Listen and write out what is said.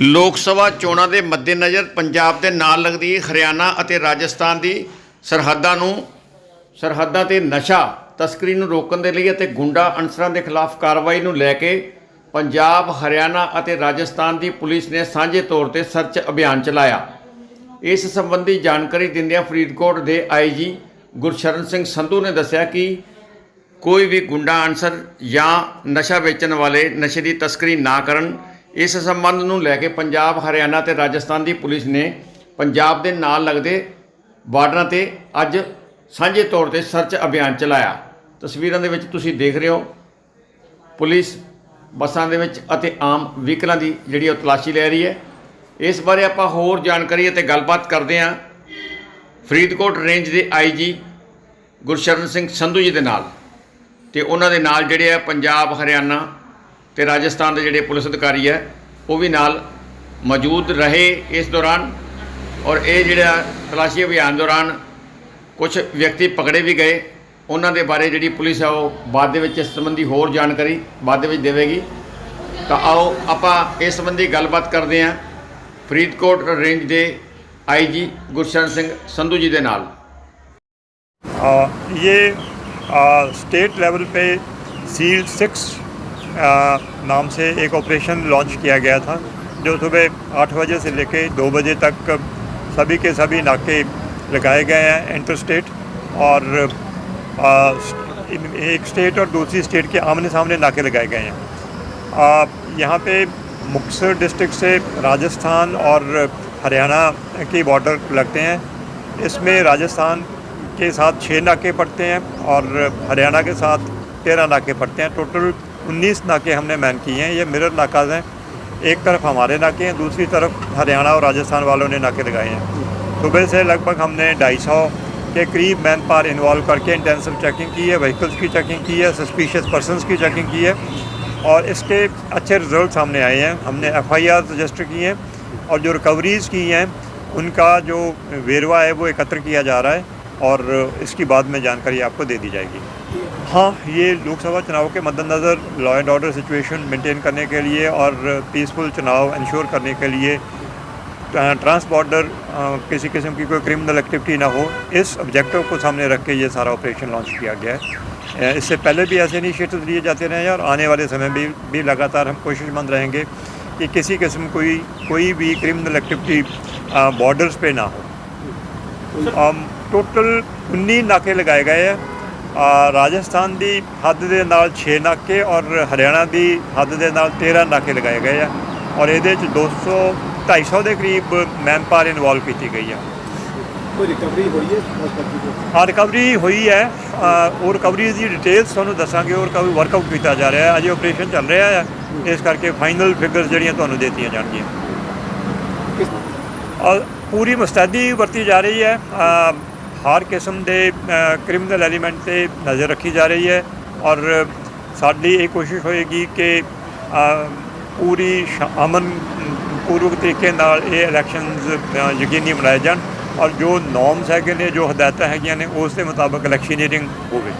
ਲੋਕ ਸਭਾ ਚੋਣਾਂ ਦੇ ਮੱਦੇਨਜ਼ਰ ਪੰਜਾਬ ਦੇ ਨਾਲ ਲੱਗਦੀ ਹਰਿਆਣਾ ਅਤੇ ਰਾਜਸਥਾਨ ਦੀ ਸਰਹੱਦਾਂ ਨੂੰ, ਸਰਹੱਦਾਂ ਤੇ ਨਸ਼ਾ, ਤਸਕਰੀ ਨੂੰ ਰੋਕਣ ਦੇ ਲਈ ਅਤੇ ਗੁੰਡਾ ਅਨਸਰਾਂ ਦੇ ਖਿਲਾਫ ਕਾਰਵਾਈ ਨੂੰ ਲੈ ਕੇ ਪੰਜਾਬ, ਹਰਿਆਣਾ ਅਤੇ ਰਾਜਸਥਾਨ ਦੀ ਪੁਲਿਸ ਨੇ ਸਾਂਝੇ ਤੌਰ ਤੇ ਸਰਚ ਅਭਿਆਨ ਚਲਾਇਆ। ਇਸ ਸੰਬੰਧੀ ਜਾਣਕਾਰੀ ਦਿੰਦਿਆਂ ਫਰੀਦਕੋਟ ਦੇ ਆਈਜੀ ਗੁਰਸ਼ਰਨ ਸਿੰਘ ਸੰਧੂ ਨੇ ਦੱਸਿਆ ਕਿ ਕੋਈ ਵੀ ਗੁੰਡਾ ਅਨਸਰ ਜਾਂ ਨਸ਼ਾ ਵੇਚਣ ਵਾਲੇ ਨਸ਼ੇ ਦੀ ਤਸਕਰੀ ਨਾ ਕਰਨ ਇਸ ਸੰਬੰਧ ਨੂੰ ਲੈ ਕੇ ਪੰਜਾਬ, ਹਰਿਆਣਾ ਤੇ ਰਾਜਸਥਾਨ ਦੀ ਪੁਲਿਸ ਨੇ ਪੰਜਾਬ ਦੇ ਨਾਲ ਲੱਗਦੇ ਬਾਰਡਰਾਂ ਤੇ ਅੱਜ ਸਾਂਝੇ ਤੌਰ ਤੇ ਸਰਚ ਅਭਿਆਨ ਚਲਾਇਆ। ਤਸਵੀਰਾਂ ਦੇ ਵਿੱਚ ਤੁਸੀਂ ਦੇਖ ਰਹੇ ਹੋ ਪੁਲਿਸ ਬੱਸਾਂ ਦੇ ਵਿੱਚ ਅਤੇ ਆਮ ਵਹੀਕਲਾਂ ਦੀ ਜਿਹੜੀ ਉਹ ਤਲਾਸ਼ੀ ਲੈ ਰਹੀ ਹੈ। ਇਸ ਬਾਰੇ ਆਪਾਂ ਹੋਰ ਜਾਣਕਾਰੀ ਅਤੇ ਗੱਲਬਾਤ ਕਰਦੇ ਹਾਂ ਫਰੀਦਕੋਟ ਰੇਂਜ ਦੇ ਆਈਜੀ ਗੁਰਸ਼ਰਨ ਸਿੰਘ ਸੰਧੂ ਜੀ ਦੇ ਨਾਲ। ਤੇ ਉਹਨਾਂ ਦੇ ਨਾਲ ਜਿਹੜੇ ਆ ਪੰਜਾਬ, ਹਰਿਆਣਾ ਤੇ ਰਾਜਸਥਾਨ ਦੇ ਜਿਹੜੇ ਪੁਲਿਸ ਅਧਿਕਾਰੀ ਹੈ ਉਹ ਵੀ ਨਾਲ ਮੌਜੂਦ ਰਹੇ ਇਸ ਦੌਰਾਨ ਔਰ ਇਹ ਜਿਹੜਾ ਤਲਾਸ਼ੀ ਅਭਿਆਨ ਦੌਰਾਨ ਕੁਝ ਵਿਅਕਤੀ ਪਕੜੇ ਵੀ ਗਏ ਉਹਨਾਂ ਦੇ ਬਾਰੇ ਜਿਹੜੀ ਪੁਲਿਸ ਹੈ ਉਹ ਬਾਅਦ ਦੇ ਵਿੱਚ ਇਸ ਸੰਬੰਧੀ ਹੋਰ ਜਾਣਕਾਰੀ ਬਾਅਦ ਦੇ ਵਿੱਚ ਦੇਵੇਗੀ ਤਾਂ ਆਓ ਆਪਾਂ ਇਸ ਸੰਬੰਧੀ ਗੱਲਬਾਤ ਕਰਦੇ ਹਾਂ ਫਰੀਦਕੋਟ ਰੇਂਜ ਦੇ ਆਈਜੀ ਗੁਰਸ਼ਰਨ ਸਿੰਘ ਸੰਧੂ ਜੀ ਦੇ ਨਾਲ आ, ये आ, स्टेट लेवल पे सील सिक्स आ, नाम से एक ऑपरेशन लॉन्च किया गया था जो सुबह आठ बजे से लेके दो बजे तक सभी के सभी नाके लगाए गए हैं इंटर स्टेट और आ, एक स्टेट और दूसरी स्टेट के आमने सामने नाके लगाए गए हैं। यहाँ पे मुक्तसर डिस्ट्रिक्ट से राजस्थान और हरियाणा के बॉर्डर लगते हैं। इसमें राजस्थान के साथ छः नाके पड़ते हैं और हरियाणा के साथ तेरह नाके पड़ते हैं। टोटल उन्नीस नाके हमने मैन किए हैं, ये मिरर नाकाज हैं। एक तरफ़ हमारे नाके हैं, दूसरी तरफ़ हरियाणा और राजस्थान वालों ने नाके लगाए हैं। सुबह से लगभग हमने ढाई सौ के करीब मैन पावर इन्वॉल्व करके इंटेंसिव चेकिंग की है, व्हीकल्स की चेकिंग की है, सस्पिशियस पर्सनस की चेकिंग की है और इसके अच्छे रिज़ल्ट सामने आए हैं। हमने एफ़ आई आर रजिस्टर किए हैं और जो रिकवरीज़ की हैं, उनका जो वेरवा है वो एकत्र किया जा रहा है। और इसकी बाद में जानकारी आपको दे दी जाएगी। हाँ ये लोकसभा चुनाव के मद्देनज़र law and order situation maintain करने के लिए और पीसफुल चुनाव इंश्योर करने के लिए ट्रांस बॉर्डर किसी किस्म की कोई क्रिमिनल एक्टिविटी ना हो। इस ऑब्जेक्टिव को सामने रख के ये सारा ऑपरेशन लॉन्च किया गया है। इससे पहले भी ऐसे इनिशिएटिव लिए जाते रहे हैं और आने वाले समय में भी, भी लगातार हम कोशिशमंद रहेंगे कि किसी किस्म कोई कोई भी क्रिमिनल एक्टिविटी बॉर्डर्स पे ना हो। ਟੋਟਲ 19 ਨਾਕੇ ਲਗਾਏ ਗਏ ਆ। ਰਾਜਸਥਾਨ ਦੀ ਹੱਦ ਦੇ ਨਾਲ 6 ਨਾਕੇ ਔਰ ਹਰਿਆਣਾ ਦੀ ਹੱਦ ਦੇ ਨਾਲ 13 ਨਾਕੇ ਲਗਾਏ ਗਏ ਆ। ਔਰ ਇਹਦੇ ਚ 200 250 ਦੇ ਕਰੀਬ ਮੈਨ ਪਾਵਰ ਇਨਵੋਲਵ ਕੀਤੀ ਗਈ ਆ। ਕੋਈ ਰਿਕਵਰੀ ਹੋਈ ਹੈ? ਆ ਰਿਕਵਰੀ ਹੋਈ ਹੈ। ਅ, ਉਹ ਰਿਕਵਰੀ ਦੀ ਡਿਟੇਲਸ ਤੁਹਾਨੂੰ ਦੱਸਾਂਗੇ। ਉਹ ਰਿਕਵਰੀ ਵਰਕਆਊਟ ਕੀਤਾ ਜਾ ਰਿਹਾ ਹੈ। ਅਜੇ ਆਪਰੇਸ਼ਨ ਚੱਲ ਰਿਹਾ ਹੈ। ਇਸ ਕਰਕੇ ਫਾਈਨਲ ਫਿਗਰਸ ਜਿਹੜੀਆਂ ਤੁਹਾਨੂੰ ਦਿੱਤੀਆਂ ਜਾਣਗੀਆਂ। ਔਰ ਪੂਰੀ ਮੁਸਤੈਦੀ ਵਰਤੀ ਜਾ ਰਹੀ ਹੈ। ਹਰ ਕਿਸਮ ਦੇ ਕ੍ਰਿਮੀਨਲ ਐਲੀਮੈਂਟ ਤੇ ਨਜ਼ਰ ਰੱਖੀ ਜਾ ਰਹੀ ਹੈ ਔਰ ਸਾਡੀ ਇਹ ਕੋਸ਼ਿਸ਼ ਹੋਏਗੀ ਕਿ ਪੂਰੀ ਸ਼- ਅਮਨ ਪੂਰਵਕ ਤਰੀਕੇ ਨਾਲ ਇਹ ਇਲੈਕਸ਼ਨਸ ਯਕੀਨੀ ਬਣਾਏ ਜਾਣ ਔਰ ਜੋ ਨੋਰਮਸ ਹੈਗੇ ਨੇ, ਜੋ ਹਦਾਇਤਾਂ ਹੈਗੀਆਂ ਨੇ, ਉਸ ਦੇ ਮੁਤਾਬਕ ਇਲੈਕਸ਼ਨੀਅਰਿੰਗ ਹੋਵੇ।